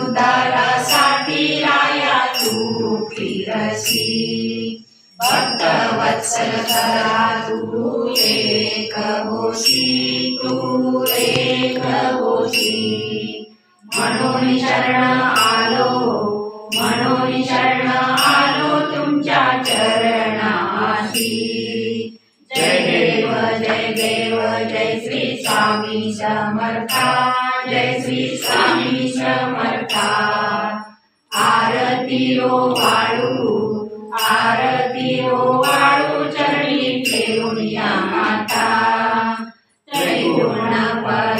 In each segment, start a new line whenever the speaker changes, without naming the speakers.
उदारासाठी राया तू फिरसी भक्त वत्सल करा तू एक होशी तू एक होशी. म्हणून शरण आलो म्हणून शरण आलो तुमच्या चरण. आरतीओ वाळू आरतीओ वाळू चरणी ठेवूया माता. त्रिगुण पर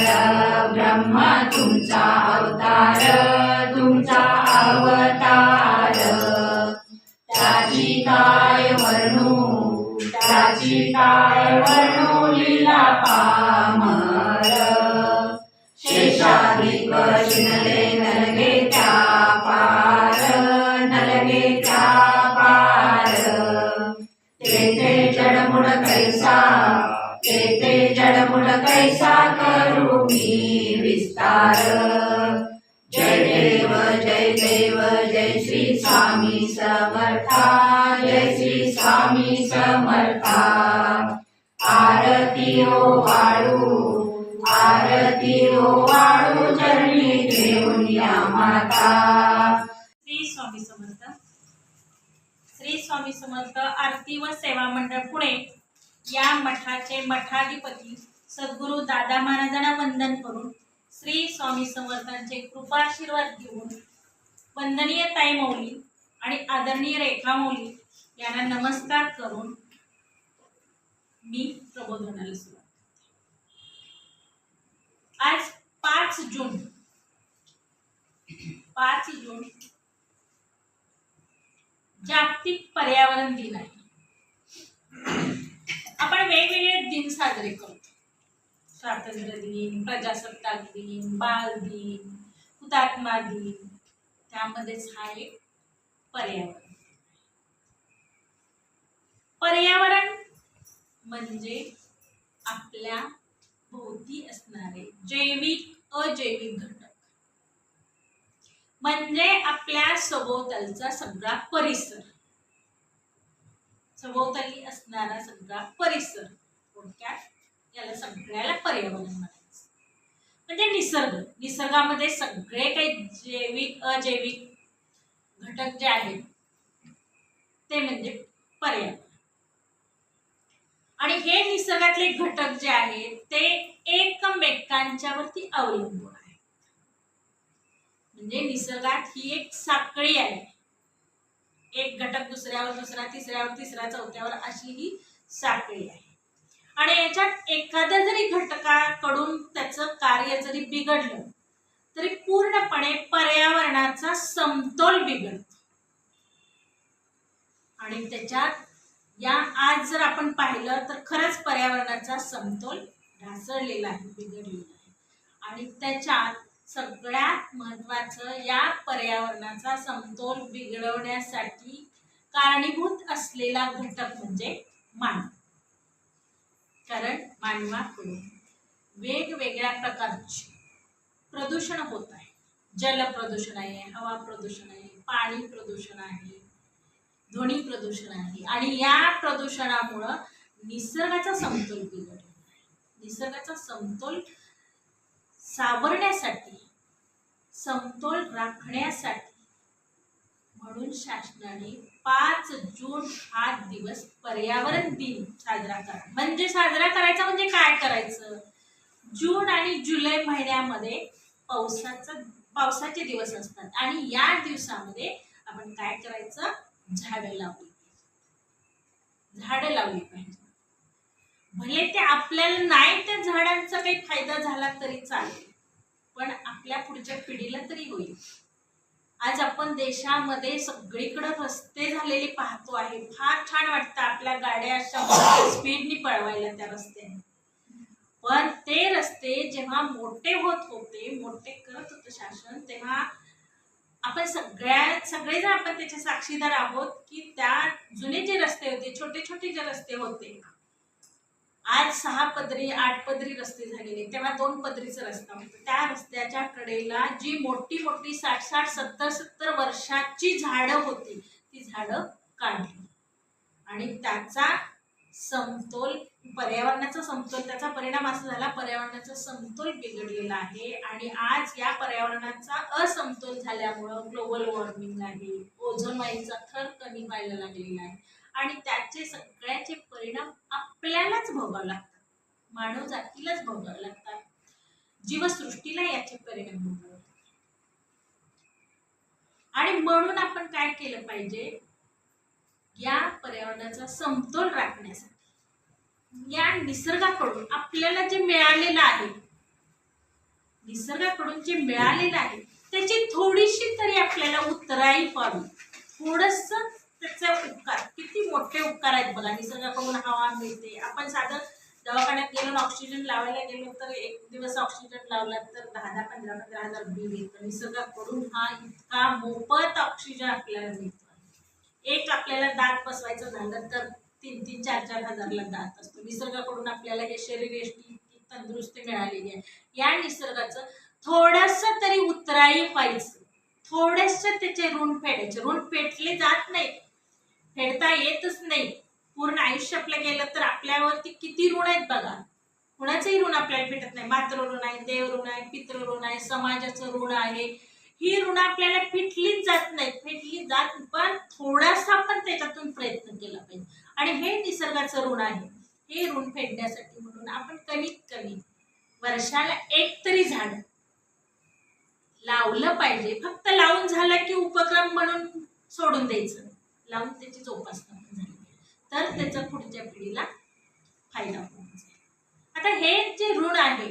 ब्रह्म तुमचा अवतार तुमचा अवतार. त्याची काय वर्णू त्याची काय वर्णू? स्वामी समर्थ आरती
व सेवा मंडळ पुणे या मठाचे मठाधिपती सद्गुरू दादा महाराजांना वंदन करून श्री स्वामी समर्थांचे कृपाशीर्वाद घेऊन वंदनीय ताई मौली आणि आदरणीय रेखा मौली यांना नमस्कार करून मी प्रबोधनाला सुरुवात आज पाच जून पाच जून जागतिक पर्यावरण दिन आहे. आपण वेगवेगळे दिन साजरे करतो. स्वातंत्र्य दिन प्रजासत्ताक दिन बाल दिन हुतात्मा दिन त्यामध्येच हा एक पर्यावरण पर्यावरण म्हणजे आपल्या भोवती असणारे जैविक अजैविक घटक. म्हणजे आपल्या सभोवतालचा सगळा परिसर. सभोवताली असणारा सगळा परिसर थोडक्यात याला सगळ्याला पर्यावरण म्हणायचं. म्हणजे निसर्ग. निसर्गामध्ये सगळे काही जैविक अजैविक घटक जे आहेत ते म्हणजे पर्यावरण. आणि हे निसर्गातले घटक जे आहेत ते एकमेकांच्यावरती अवलंबून म्हणजे निसर्गात ही एक साखळी आहे. एक घटक दुसऱ्यावर दुसरा तिसऱ्यावर तिसऱ्या चौथ्यावर अशी ही साखळी आहे. आणि याच्यात एखाद्या जरी घटकाकडून त्याचं कार्य जरी बिघडलं तरी पूर्णपणे पर्यावरणाचा समतोल बिघडतो. आणि त्याच्यात या आज जर आपण पाहिलं तर खरंच पर्यावरणाचा समतोल ढासळलेला आहे बिघडलेला आहे. आणि त्याच्यात सगळ्यात महत्त्वाचं या पर्यावरणाचा समतोल बिघडवण्यासाठी कारणीभूत असलेला घटक म्हणजे मानव. कारण मानवाकडून वेगवेगळ्या प्रकारचे प्रदूषण होत आहे जल प्रदूषण आहे हवा प्रदूषण आहे पाणी प्रदूषण आहे ध्वनी प्रदूषण आहे. आणि या प्रदूषणामुळं निसर्गाचा समतोल बिघडलेला आहे. निसर्गाचा समतोल सावरण्यासाठी समतोल राखण्यासाठी. म्हणून शासनाने पाच जून हा दिवस पर्यावरण दिन साजरा करा. म्हणजे साजरा करायचा म्हणजे काय करायचं? जून आणि जुलै महिन्यामध्ये पावसाचं पावसाचे दिवस असतात. आणि या दिवसामध्ये आपण काय करायचं? झाडं लावली. झाडं लावली पाहिजे. भले ते आपल्याला नाही त्या झाडांचा काही फायदा झाला तरी चालेल. पण आपल्या पुढच्या पिढीला तरी होईल. आज आपण देशामध्ये सगळीकडे रस्ते झालेले पाहतो आहे. फार छान वाटतं आपल्या गाड्या अशा स्पीडनी पळवायला त्या रस्त्याने. पण ते रस्ते जेव्हा मोठे होत होते मोठे करत होतं शासन तेव्हा आपण सगळ्या सगळेजण आपण त्याचे साक्षीदार आहोत की त्या जुने जे रस्ते होते छोटे छोटे जे रस्ते होते आज सहा पदरी आठ पदरी रस्ते झालेले तेव्हा दोन पदरीचा रस्ता होता. त्या रस्त्याच्या कडेला जी मोठी मोठी साठ साठ सत्तर सत्तर वर्षाची झाडं होती ती झाडं काढली. आणि त्याचा समतोल पर्यावरणाचा समतोल त्याचा परिणाम असा झाला पर्यावरणाचा समतोल बिघडलेला आहे. आणि आज या पर्यावरणाचा असमतोल झाल्यामुळं ग्लोबल वॉर्मिंग आहे. ओझोन वायूचा थर कमी व्हायला लागलेला आहे. आणि त्याचे सगळ्याचे परिणाम आपल्यालाच भोगावे लागतात. मानव जातीलाच भोगावे लागतात. जीवसृष्टीला याचे परिणाम भोगावे लागतात. आणि म्हणून आपण काय केलं पाहिजे? या पर्यावरणाचा समतोल राखण्यासाठी. या निसर्गाकडून आपल्याला जे मिळालेलं आहे निसर्गाकडून जे मिळालेलं आहे त्याची थोडीशी तरी आपल्याला उत्तराई पावी थोडस त्याचे उपकार. किती मोठे उपकार आहेत बघा. निसर्गाकडून हवा मिळते. आपण साधं दवाखान्यात गेलो ऑक्सिजन लावायला गेलो तर एक दिवस ऑक्सिजन लावला तर दहा दहा पंधरा पंधरा हजार बिल येतं निसर्गाकडून हा इतका मोफत ऑक्सिजन आपल्याला मिळतो. एक आपल्याला दात बसवायचं झालं तर तीन तीन चार चार हजारला दात असतो. निसर्गाकडून आपल्याला हे शरीर यष्टी इतकी तंदुरुस्ती मिळालेली आहे. या निसर्गाचं थोडस तरी उतराई व्हायचं. थोडेसे त्याचे ऋण फेडायचे. ऋण फेटले जात नाही. फेडता येतच नाही. पूर्ण आयुष्य आपलं गेलं तर आपल्यावरती किती ऋण आहेत बघा. कुणाचंही ऋण आपल्याला भेटत नाही. मात्र ऋण आहे देव ऋण आहे पितृ ऋण आहे समाजाचं ऋण आहे. ही ऋण आपल्याला फिटलीच जात नाही फिटली जात पण थोडासा आपण त्याच्यातून प्रयत्न केला पाहिजे. आणि हे निसर्गाचं ऋण आहे. हे ऋण फेडण्यासाठी म्हणून आपण कमीत कमी वर्षाला एक तरी झाड लावलं पाहिजे. फक्त लावून झालं की उपक्रम म्हणून सोडून द्यायचं लावून त्याची जोपासना पण झाली. तर त्याचा पुढच्या पिढीला फायदा होऊन जाईल. आता हे जे ऋण आहे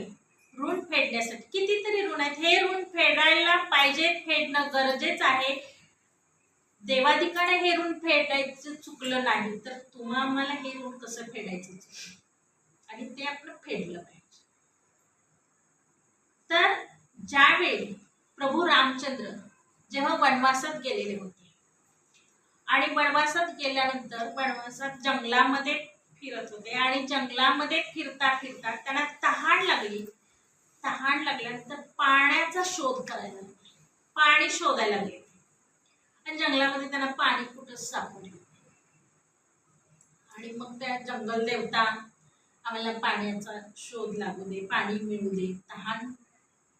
ऋण फेडण्यासाठी कितीतरी ऋण आहेत. हे ऋण फेडायला पाहिजे फेडणं गरजेचं आहे. देवाधिकाने हे ऋण फेडायचं चुकलं नाही तर तुम्हा आम्हाला हे ऋण कसं फेडायचं? आणि ते आपलं फेडलं पाहिजे. तर ज्यावेळी प्रभू रामचंद्र जेव्हा वनवासात गेलेले होते आणि वनवासात गेल्यानंतर वनवासात जंगलामध्ये फिरत होते. आणि जंगलामध्ये फिरता फिरता त्यांना तहान लागली. तहान लागल्यानंतर पाण्याचा शोध करायला पाणी शोधायला लागले. आणि जंगलामध्ये त्यांना पाणी कुठंच सापडलं आणि मग त्या जंगल देवता आम्हाला पाण्याचा शोध लागू दे पाणी मिळू दे तहान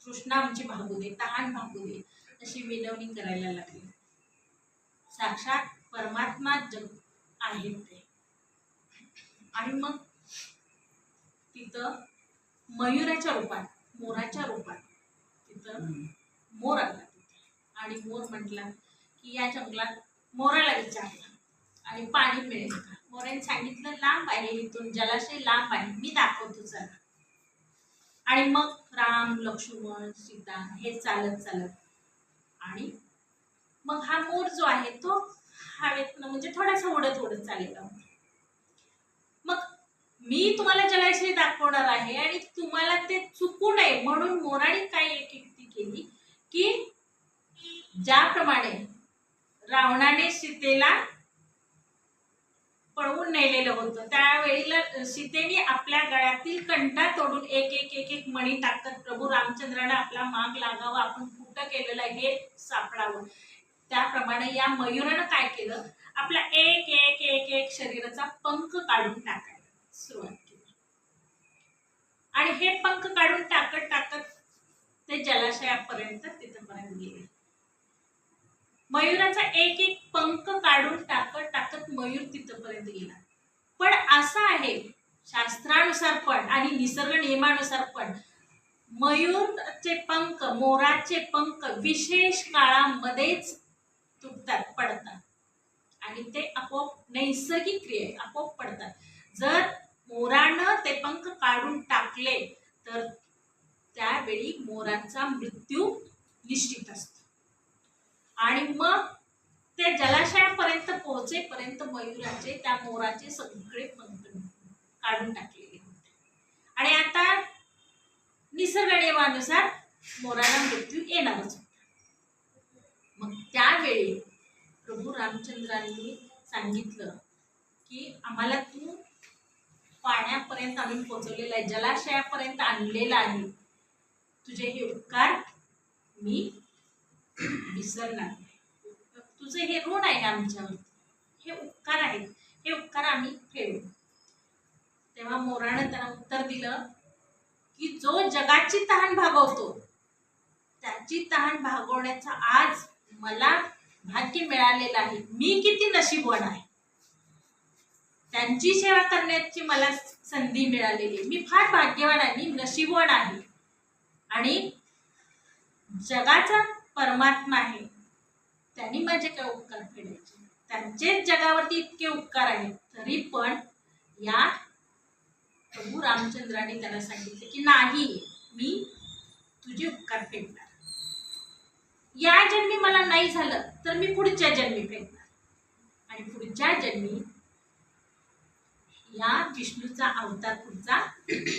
तृष्णा आमची भागू दे तहान भागू दे अशी विनवणी करायला लागली. साक्षात परमात्मा जग आहेत ते. आणि मग तिथं मयुराच्या रूपात मोराच्या रूपात तिथं मोर आला तिथे. आणि मोर म्हटला की या जंगलात मोराला विचारला आणि पाणी मिळेल का? मोराने सांगितलं लांब आहे इथून जलाशय लांब आहे मी दाखवतो चला. आणि मग राम लक्ष्मण सीता हे चालत चालत आणि मग हा मोर जो आहे तो हवेत म्हणजे थोडासा उडत उडत चाललेला. मग मी तुम्हाला जलाशय दाखवणार आहे आणि तुम्हाला ते चुकू नये म्हणून मोराने काय एक युक्ती केली की ज्याप्रमाणे रावणाने सीतेला पळवून नेलेलं होतं त्यावेळीला सीतेने आपल्या गळ्यातील कंठा तोडून एक एक एक एक मणी टाकत प्रभू रामचंद्राने आपला माग लागावा आपण कुठं केलेलं हे सापडावं. त्याप्रमाणे या मयुरानं काय केलं? आपला एक एक एक एक शरीराचा पंख काढून टाकायला सुरुवात केली. आणि हे पंख काढून टाकत टाकत ते जलाशयापर्यंत तिथपर्यंत गेले. मयुराचा एक एक पंख काढून टाकत टाकत मयूर तिथपर्यंत गेला. पण असं आहे शास्त्रानुसार पण आणि निसर्ग नियमानुसार पण मयूरचे पंख मोराचे पंख विशेष काळामध्येच तुटतात पडतात. आणि ते आपोआप नैसर्गिक क्रिये आपोआप पडतात. जर मोरानं ते पंख काढून टाकले तर त्यावेळी मोरांचा मृत्यू निश्चित असतो. आणि मग ते जलाशयापर्यंत पोहोचेपर्यंत मयुराचे त्या मोराचे सगळे पंख काढून टाकलेले होते. आणि आता निसर्ग नियमानुसार मोराला मृत्यू येणारच होता. मग त्यावेळी प्रभू रामचंद्रांनी सांगितलं की आम्हाला तू पाण्यापर्यंत आणून पोचवलेला आहे जलाशयापर्यंत आणलेला आहे. तुझे हे उपकार मी विसरणार तुझे हे ऋण आहे आमच्यावर हे उपकार आहेत. हे उपकार आम्ही फेडू. तेव्हा मोरानं त्यांना उत्तर दिलं की जो जगाची तहान भागवतो त्याची तहान भागवण्याचा आज मला भाग्य मिळालेलं आहे. मी किती नशीबवान आहे. त्यांची सेवा करण्याची मला संधी मिळालेली आहे. मी फार भाग्यवान आहे. मी नशीबवान आहे. आणि जगाचा परमात्मा आहे. त्यांनी माझे काय उपकार फेडायचे त्यांचेच जगावरती इतके उपकार आहेत. तरी पण या प्रभू रामचंद्राने त्याला सांगितले की नाही मी तुझे उपकार फेडणार. या जन्मी मला नाही झालं तर मी पुढच्या जन्मी फेडणार आणि पुढच्या जन्मी या विष्णूचा अवतार पुढचा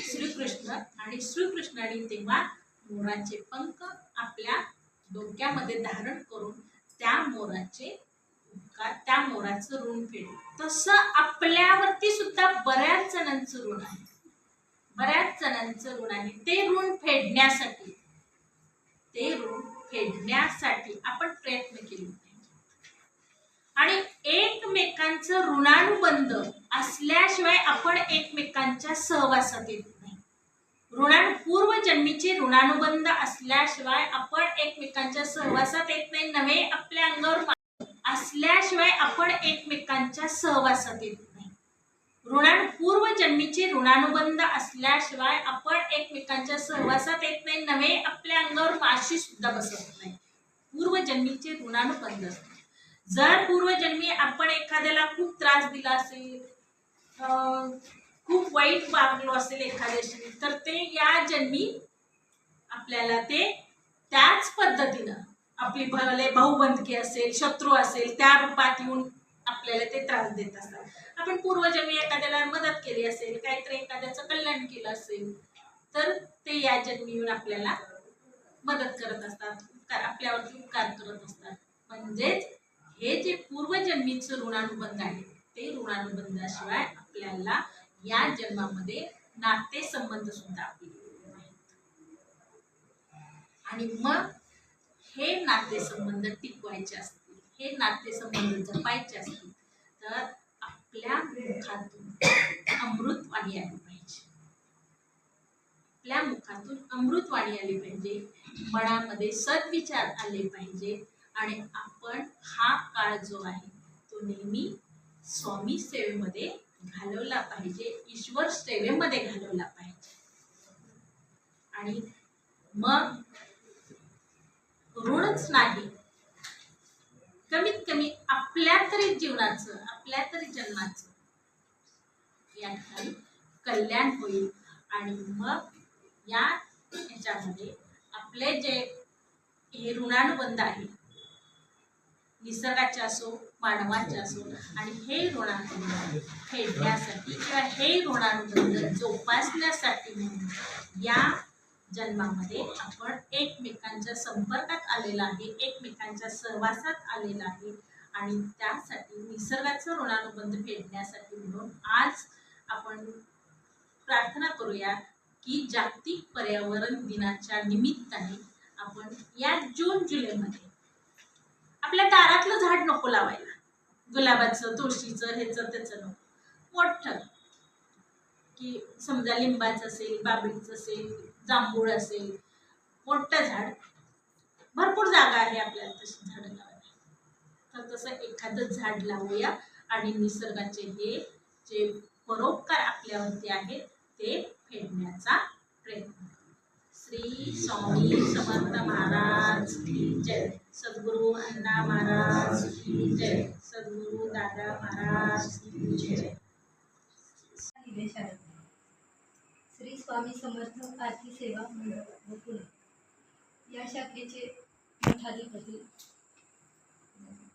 श्रीकृष्ण आणि श्रीकृष्णाने तेव्हा मोराचे पंख आपल्या डोक्यामध्ये धारण करून त्या मोराचे उपकार त्या मोराचं ऋण फेडलं. तसं आपल्यावरती सुद्धा बऱ्याच जणांचं ऋण आहे. बऱ्याच जणांचं ऋण आहे. ते ऋण फेडण्यासाठी ते ऋण फेडण्यासाठी आपण प्रयत्न केले आणि एकमेकांचं ऋणानुबंध असल्याशिवाय आपण एकमेकांच्या सहवासात येत नाही. ऋणानु पूर्वजन्मीचे ऋणानुबंध असल्याशिवाय आपण एकमेकांच्या सहवासात येत नाही नव्हे आपल्या अंगावर असल्याशिवाय आपण एकमेकांच्या सहवासात येत नाही. ऋणानु पूर्वजन्मीचे ऋणानुबंध असल्याशिवाय आपण एकमेकांच्या सहवासात येत नाही नव्हे आपल्या अंगावर माशी सुद्धा बसत नाही. पूर्वजन्मीचे ऋणानुबंध जर पूर्वजन्मी आपण एखाद्याला खूप त्रास दिला असेल खूप वाईट वागलो असेल एखाद्याशी तर ते या जन्मी आपल्याला ते त्याच पद्धतीनं आपली भले भाऊबंदकी असेल शत्रू असेल त्या रूपात येऊन आपल्याला ते त्रास देत असतात. आपण पूर्वजन्मी एखाद्याला मदत केली असेल काहीतरी एखाद्याचं कल्याण केलं असेल तर ते या जन्मी येऊन आपल्याला मदत करत असतात उपकार आपल्यावरती उपकार करत असतात. म्हणजेच हे जे पूर्वजन्मीचं ऋणानुबंध आहे ते ऋणानुबंधाशिवाय आपल्याला या जन्मामध्ये नाते संबंध सुद्धा आपले आणि मग हे नातेसंबंध टिकवायचे असतात. हे नातेसंबंध जपायचे असतील तर आपल्या मुखातून अमृतवाणी आली पाहिजे. आपल्या मुखातून अमृतवाणी आली पाहिजे. मनामध्ये सद्विचार आले पाहिजे. आणि आपण हा काळ जो आहे तो नेहमी स्वामी सेवेमध्ये घालवला पाहिजे. ईश्वर सेवेमध्ये घालवला पाहिजे. आणि मग ऋणच नाही. कमीत कमी आपल्या तरी जीवनाचं आपल्या तरी जन्माचं या ठिकाणी कल्याण होईल. आणि मग या ह्याच्यामध्ये आपले जे हे ऋणानुबंध आहे निसर्गाचे असो मानवाचे असो आणि हे ऋणानुबंध फेडण्यासाठी किंवा हे ऋणानुबंध जोपासण्यासाठी म्हणून या जन्मामध्ये आपण एकमेकांच्या संपर्कात आलेला आहे एकमेकांच्या सहवासात आलेला आहे आणि त्यासाठी निसर्गाचं ऋणानुबंध फेडण्यासाठी म्हणून आज आपण प्रार्थना करूया की जागतिक पर्यावरण दिनाच्या निमित्ताने आपण या जून जुलैमध्ये आपल्या दारातलं झाड नको लावायला. गुलाबाचं तुळशीचं ह्याचं त्याचं नको. मोठं. की समजा लिंबाचं असेल बाबळीचं असेल जांभूळ असेल मोठं झाड भरपूर जागा आहे आपल्याला तशी झाडं लावायला. तर तसं एखादं झाड लावूया आणि निसर्गाचे हे जे परोपकार आपल्यावरती आहेत ते फेडण्याचा प्रयत्न श्री स्वामी समर्थ महाराज की जय. सद्गुरु अण्णा महाराज की जय. सद्गुरु दादा महाराज की जय.
शाळेत श्री स्वामी समर्थ आरती सेवा मंडळ पुणे या शाखेचे मठाधिपती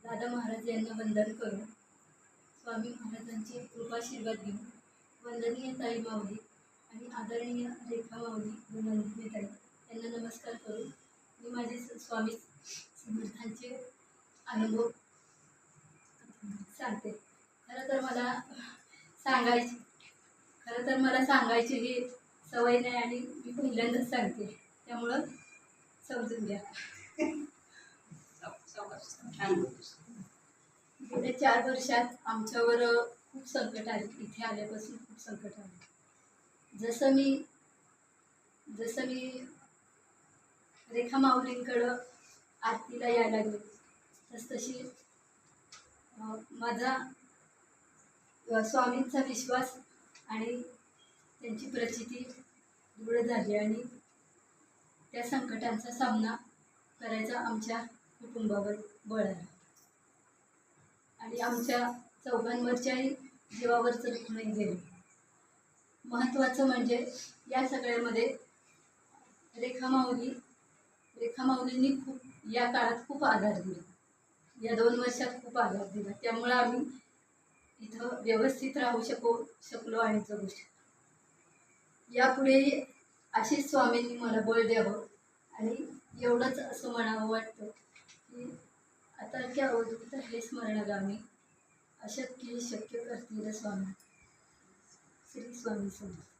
दादा महाराज यांना वंदन करून स्वामी महाराजांचे कृपाशीर्वाद घेऊन वंदनीय ताई माऊली आणि आदरणीय रेखा माऊली व नंदिनी ताई यांना नमस्कार करून मी माझे स्वामी समर्थांचे अनुभव सांगते. खरं तर मला सांगायचे खरं तर मला सांगायचे हे सवय नाही आणि मी पहिल्यांदाच सांगते. त्यामुळं समजून घ्या. गेल्या चार वर्षात आमच्यावर
खूप संकट आले. इथे आल्यापासून खूप संकट आले. जसं मी जसं मी रेखा माऊलींकडं आरतीला यायला लागले तस तशी माझा स्वामींचा विश्वास आणि त्यांची प्रचिती दृढ झाली आणि त्या संकटांचा सामना करायचा आमच्या कुटुंबावर बळ आला आणि आमच्या चौघांवरच्याही जीवावरचं दुखणंही गेलं. महत्त्वाचं म्हणजे या सगळ्यामध्ये रेखा माऊली रेखा माऊलींनी खूप या काळात खूप आधार दिला. या दोन वर्षात खूप आधार दिला. त्यामुळं आम्ही इथं व्यवस्थित राहू शकू शकलो आणि जगू शकतो यापुढेही अशीच स्वामींनी मला बळ द्यावं. आणि एवढंच असं म्हणावं वाटतं की आता क्या अवधूत हे स्मरणगामी. अशक्य शक्य करतील स्वामी. श्री स्वामी समर्थ.